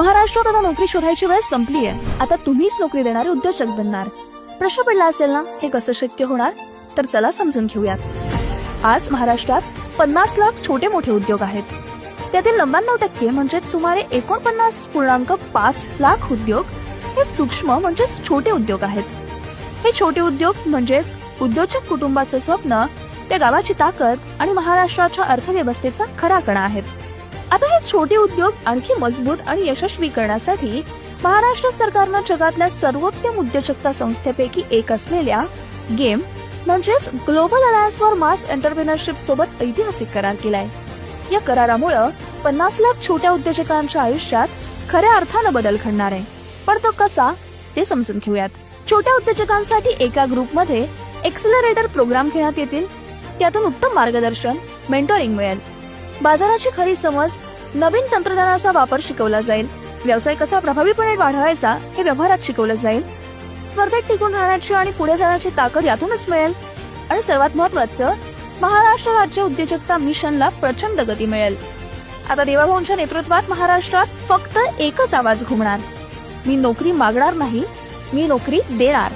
महाराष्ट्रात आता नोकरी शोधायची वेळ संपली आहे आता तुम्हीच नोकरी देणारे उद्योजक बनणार. प्रश्न पडला असेल ना हे कसं शक्य होणार? तर चला समजून घेऊयात. आज महाराष्ट्रात पन्नास लाख छोटे मोठे उद्योग आहेत. त्यातील नव्याण्णव टक्के म्हणजे सुमारे एकोणपन्नास पूर्णांक पाच लाख उद्योग हे सूक्ष्म म्हणजेच छोटे उद्योग आहेत. हे छोटे उद्योग म्हणजेच उद्योजक कुटुंबाचं स्वप्न त्या गावाची ताकद आणि महाराष्ट्राच्या अर्थव्यवस्थेचा खरा कणा आहेत. आता हे छोटे उद्योग आणखी मजबूत आणि यशस्वी करण्यासाठी महाराष्ट्र सरकारनं जगातल्या सर्वोत्तम उद्योजकता संस्थेपैकी एक असलेल्या गेम म्हणजेच global alliance for mass entrepreneurship सोबत ऐतिहासिक करार केलाय. या करारामुळं पन्नास लाख छोट्या उद्योजकांच्या आयुष्यात खऱ्या अर्थानं बदल घडणार आहे. पण तो कसा ते समजून घेऊयात. छोट्या उद्योजकांसाठी एका ग्रुपमध्ये एक्सलरेटर प्रोग्राम घेण्यात येतील. त्यातून उत्तम मार्गदर्शन मेंटोरिंग मिळेल. बाजाराची खरी समज नवीन तंत्रज्ञानाचा वापर शिकवला जाईल. व्यवसाय कसा प्रभावीपणे वाढवायचा हे व्यवहारात शिकवलं जाईल. स्पर्धेत टिकून राहण्याची आणि पुढे जाण्याची ताकद यातूनच मिळेल. आणि सर्वात महत्वाचं महाराष्ट्र राज्य उद्योजकता मिशनला प्रचंड गती मिळेल. आता देवाभाऊंच्या नेतृत्वात महाराष्ट्रात फक्त एकच आवाज घुमणार. मी नोकरी मागणार नाही मी नोकरी देणार.